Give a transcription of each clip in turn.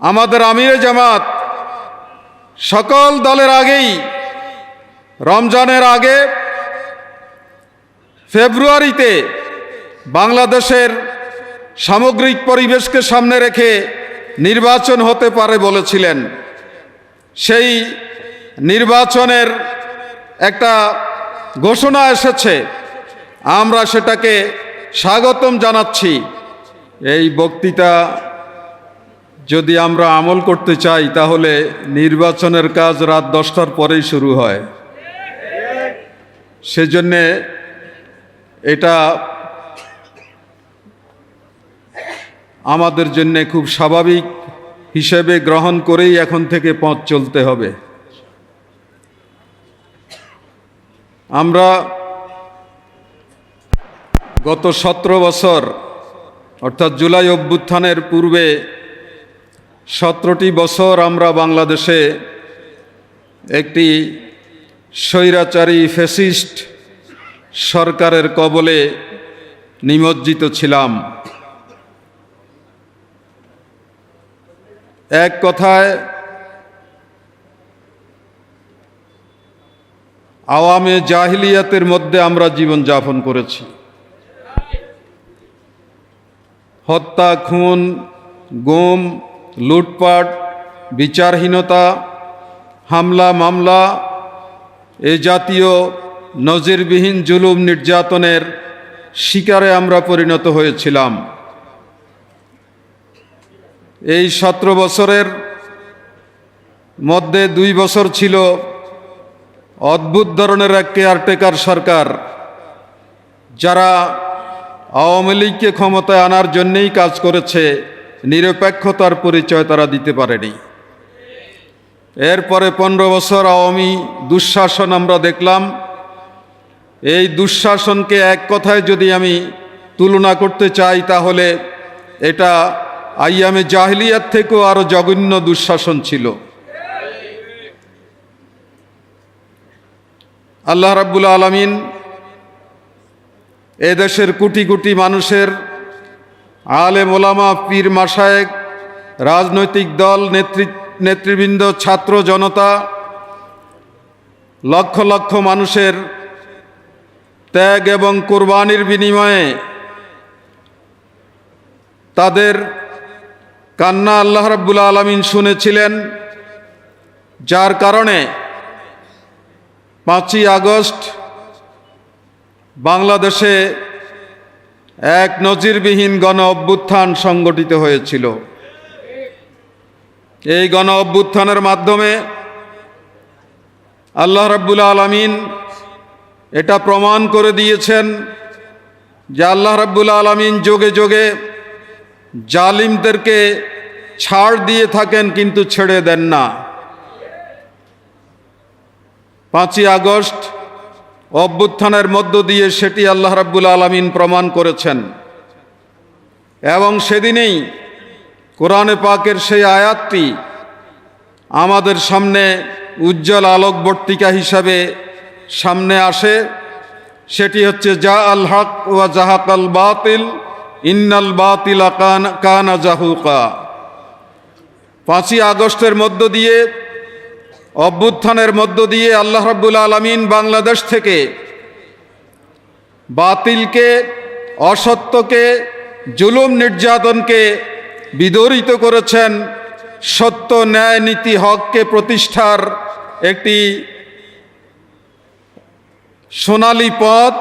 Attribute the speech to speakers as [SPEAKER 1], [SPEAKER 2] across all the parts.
[SPEAKER 1] আমাদের আমিরে জামাত সকল দলের আগেই, রমজানের আগে ফেব্রুয়ারিতে বাংলাদেশের সামগ্রিক পরিবেশকে সামনে রেখে নির্বাচন হতে পারে বলেছিলেন। সেই নির্বাচনের একটা ঘোষণা এসেছে। আমরা সেটাকে স্বাগতম জানাচ্ছি। এই বক্তৃতা যদি আমরা আমল করতে চাই, তাহলে নির্বাচনের কাজ রাত দশটার পরেই শুরু হয়। সেজন্যে এটা আমাদের জন্যে খুব স্বাভাবিক হিসেবে গ্রহণ করেই এখন থেকে পথ চলতে হবে। আমরা গত সতেরো বছর, অর্থাৎ জুলাই অভ্যুত্থানের পূর্বে সতেরোটি বছর আমরা বাংলাদেশে একটি স্বৈরাচারী ফেসিস্ট সরকারের কবলে নিমজ্জিত ছিলাম। এক কথায়, আওয়ামে জাহিলিয়াতের মধ্যে আমরা জীবন যাপন করেছি। হত্যা, খুন, গুম লুটপাট, বিচারহীনতা, হামলা, মামলা, এ জাতীয় নজিরবিহীন জুলুম নির্যাতনের শিকারে আমরা পরিণত হয়েছিলাম। এই সতেরো বছরের মধ্যে দুই বছর ছিল অদ্ভুত ধরনের এক কেয়ারটেকার সরকার, যারা আওয়ামী লীগকে ক্ষমতায় আনার জন্যেই কাজ করেছে। নিরপেক্ষতার পরিচয় তারা দিতে পারেনি। এরপরে পনেরো বছর আওয়ামী দুঃশাসন আমরা দেখলাম। এই দুঃশাসনকে এক কথায় যদি আমি তুলনা করতে চাই, তাহলে এটা আইয়ামে জাহিলিয়াত থেকেও আরও জঘন্য দুঃশাসন ছিল। আল্লাহ রাব্বুল আলমিন এদেশের কোটি কোটি মানুষের আলে মোলামা পীর মাসায়েক রাজনৈতিক দল নেতৃ নেতৃবৃন্দ, ছাত্র জনতা, লক্ষ লক্ষ মানুষের ত্যাগ এবং কোরবানির বিনিময়ে তাদের কান্না আল্লাহ রাব্বুল আলমিন শুনেছিলেন, যার কারণে পাঁচই আগস্ট বাংলাদেশে এক নজিরবিহীন গণ অভ্যুত্থান সংগঠিত হয়েছিল। এই গণ অভ্যুত্থানের মাধ্যমে আল্লাহ রাব্বুল আলমিন এটা প্রমাণ করে দিয়েছেন যে আল্লাহ রাব্বুল আলমিন যোগে যোগে জালিমদেরকে ছাড় দিয়ে থাকেন কিন্তু ছেড়ে দেন না। পাঁচই আগস্ট অভ্যুত্থানের মধ্য দিয়ে সেটি আল্লাহ রাব্বুল আলমিন প্রমাণ করেছেন। এবং সেদিনেই কোরআনে পাকের সেই আয়াতটি আমাদের সামনে উজ্জ্বল আলোকবর্তিকা হিসাবে সামনে আসে। সেটি হচ্ছে, জা আল হক ওয়া জাহাক আল বাতিল, ইন্নাল বাতিল কানা জাহুকা। পাঁচই আগস্টের মধ্য দিয়ে অভ্যুত্থানের মধ্য দিয়ে আল্লাহ রাব্বুল আলমিন বাংলাদেশ থেকে বাতিলকে, অসত্যকে, জুলুম নির্যাতনকে বিদরিত করেছেন সত্য ন্যায় নীতি হককে প্রতিষ্ঠার একটি সোনালি পথ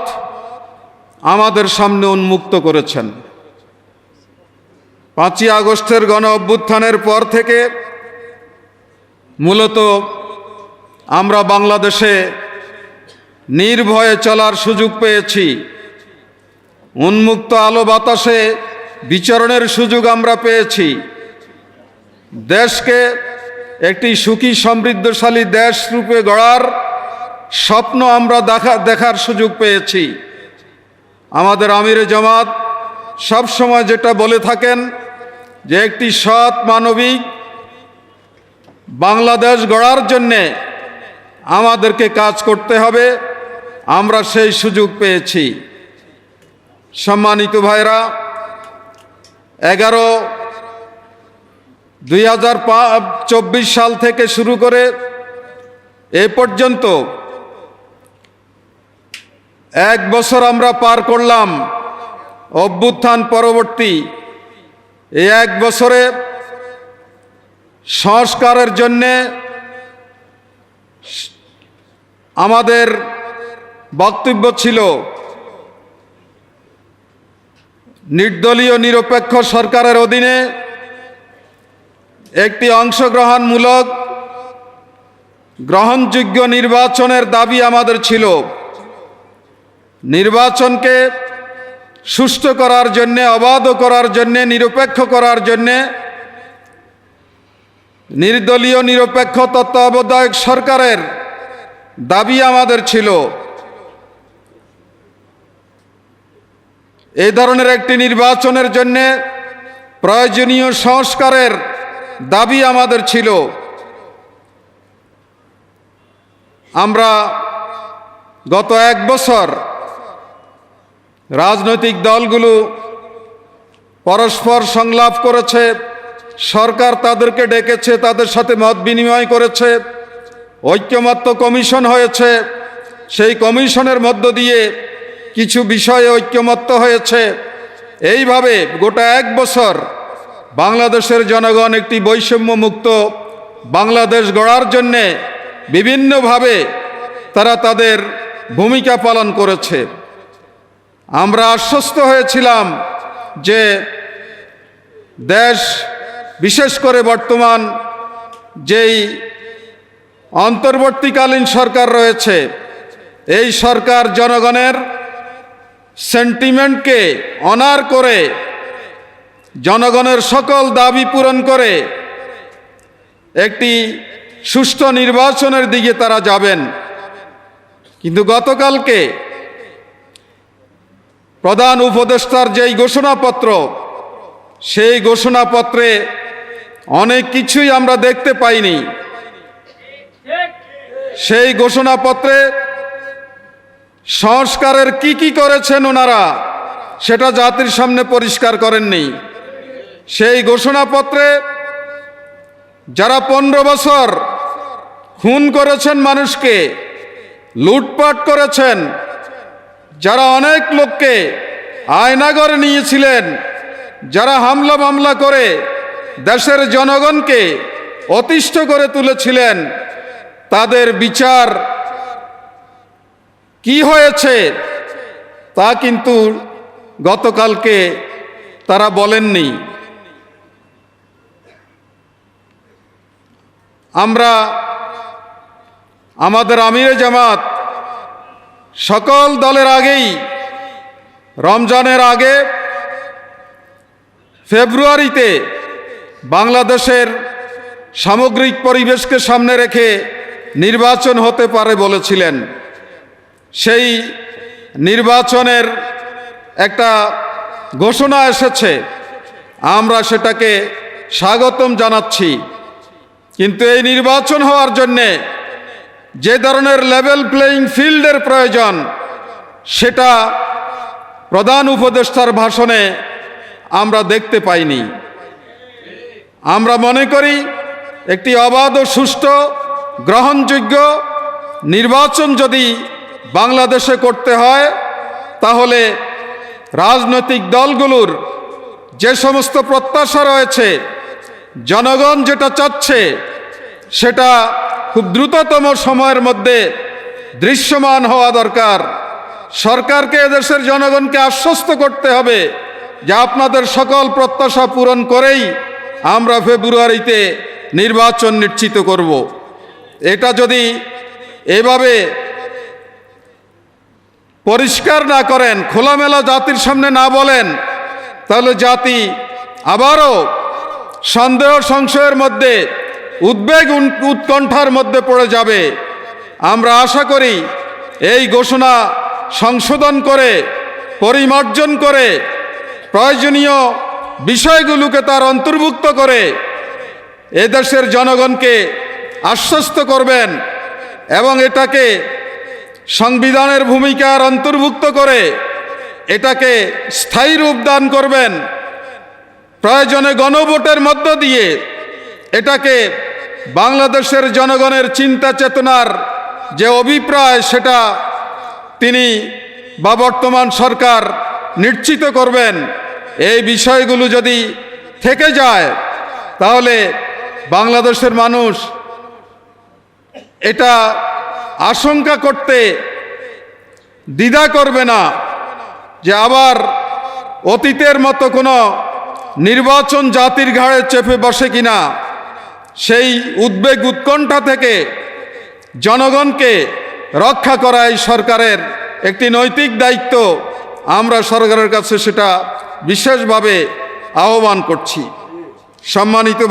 [SPEAKER 1] আমাদের সামনে উন্মুক্ত করেছেন। পাঁচই আগস্টের গণ অভ্যুত্থানের পর থেকে মূলত আমরা বাংলাদেশে নির্ভয়ে চলার সুযোগ পেয়েছি। উন্মুক্ত আলো বাতাসে বিচরণের সুযোগ আমরা পেয়েছি। দেশকে একটি সুখী, সমৃদ্ধশালী দেশ রূপে গড়ার স্বপ্ন আমরা দেখা, দেখার সুযোগ পেয়েছি। আমাদের আমির জামাত সবসময় যেটা বলে থাকেন যে একটি সৎ মানবিক বাংলাদেশ গড়ার জন্যে আমাদেরকে কাজ করতে হবে। আমরা সেই সুযোগ পেয়েছি। সম্মানিত ভাইরা, এগারো দুই হাজার সাল থেকে শুরু করে এ পর্যন্ত এক বছর আমরা পার করলাম অভ্যুত্থান পরবর্তী। এই এক বছরে সংস্কারের জন্যে আমাদের বক্তব্য ছিল, নির্দলীয় নিরপেক্ষ সরকারের অধীনে একটি অংশগ্রহণমূলক গ্রহণযোগ্য নির্বাচনের দাবি আমাদের ছিল। নির্বাচনকে সুষ্ঠু করার জন্যে, অবাধ করার জন্যে, নিরপেক্ষ করার জন্যে নির্দলীয় নিরপেক্ষ তত্ত্বাবধায়ক সরকারের দাবি আমাদের ছিল। এই ধরনের একটি নির্বাচনের জন্যে প্রয়োজনীয় সংস্কারের দাবি আমাদের ছিল। আমরা গত এক বছর রাজনৈতিক দলগুলো পরস্পর সংলাপ করেছে, সরকার তাদেরকে ডেকেছে, তাদের সাথে মত বিনিময় করেছে। ঐক্যমত্য কমিশন হয়েছে। সেই কমিশনের মধ্য দিয়ে কিছু বিষয়ে ঐক্যমত্য হয়েছে। এইভাবে গোটা এক বছর বাংলাদেশের জনগণ একটি বৈষম্য মুক্ত বাংলাদেশ গড়ার জন্যে বিভিন্নভাবে তারা তাদের ভূমিকা পালন করেছে। আমরা আশ্বস্ত হয়েছিলাম যে দেশ বিশেষ করে বর্তমান যেই অন্তর্বর্তীকালীন সরকার রয়েছে। এই সরকার জনগণের সেন্টিমেন্টকে অনার করে, জনগণের সকল দাবি পূরণ করে, একটি সুষ্ঠু নির্বাচনের দিকে তারা যাবেন। কিন্তু গতকালকে প্রধান উপদেষ্টার যেই ঘোষণাপত্র, সেই ঘোষণাপত্রে অনেক কিছুই আমরা দেখতে পাইনি। সেই ঘোষণাপত্রে সংস্কারের কি কি করেছেন ওনারা, সেটা জাতির সামনে পরিষ্কার করেননি। সেই ঘোষণাপত্রে যারা পনেরো বছর খুন করেছেন মানুষকে, লুটপাট করেছেন, যারা অনেক লোককে আয়নাগরে নিয়েছিলেন, যারা হামলা মামলা করে দেশের জনগণকে অতিষ্ঠ করে তুলেছিলেন তাদের বিচার কি হয়েছে তা কিন্তু গতকালকে তারা বলেননি। আমরা, আমাদের আমিরে জামাত সকল দলের আগেই, রমজানের আগে ফেব্রুয়ারিতে বাংলাদেশের সামগ্রিক পরিবেশকে সামনে রেখে নির্বাচন হতে পারে বলেছিলেন। সেই নির্বাচনের একটা ঘোষণা এসেছে। আমরা সেটাকে স্বাগতম জানাচ্ছি। কিন্তু এই নির্বাচন হওয়ার জন্যে যে ধরনের লেভেল প্লেয়িং ফিল্ডের প্রয়োজন, সেটা প্রধান উপদেষ্টার ভাষণে আমরা দেখতে পাইনি। আমরা মনে করি একটি অবাধ ও সুষ্ঠু গ্রহণযোগ্য নির্বাচন যদি বাংলাদেশে করতে হয়, তাহলে রাজনৈতিক দলগুলোর যে সমস্ত প্রত্যাশা রয়েছে, জনগণ যেটা চাচ্ছে, সেটা খুব দ্রুততম সময়ের মধ্যে দৃশ্যমান হওয়া দরকার। সরকারকে এদেশের জনগণকে আশ্বস্ত করতে হবে যে আপনাদের সকল প্রত্যাশা পূরণ করেই আমরা ফেব্রুয়ারিতে নির্বাচন নিশ্চিত করব। এটা যদি এভাবে পরিষ্কার না করেন, খোলামেলা জাতির সামনে না বলেন, তাহলে জাতি আবারও সন্দেহ সংশয়ের মধ্যে, উদ্বেগ উৎকণ্ঠার মধ্যে পড়ে যাবে। আমরা আশা করি এই ঘোষণা সংশোধন করে, পরিমার্জন করে, প্রয়োজনীয় বিষয়গুলোকে তার অন্তর্ভুক্ত করে, এদেশের জনগণকে আশ্বস্ত করবেন এবং এটাকে সংবিধানের ভূমিকার অন্তর্ভুক্ত করে এটাকে স্থায়ী রূপ দান করবেন। প্রয়োজনে গণভোটের মধ্য দিয়ে এটাকে বাংলাদেশের জনগণের চিন্তা চেতনার যে অভিপ্রায় সেটা তিনি বা বর্তমান সরকার নিশ্চিত করবেন। এই বিষয়গুলো যদি থেকে যায়, তাহলে বাংলাদেশের মানুষ এটা আশঙ্কা করতে দ্বিধা করবে না যে আবার অতীতের মতো কোনো নির্বাচন জাতির ঘাড়ে চেপে বসে কিনা। সেই উদ্বেগ উৎকণ্ঠা থেকে জনগণকে রক্ষা করা এই সরকারের একটি নৈতিক দায়িত্ব। আমরা সরকারের কাছে সেটা বিশেষভাবে আহ্বান করছি। সম্মানিত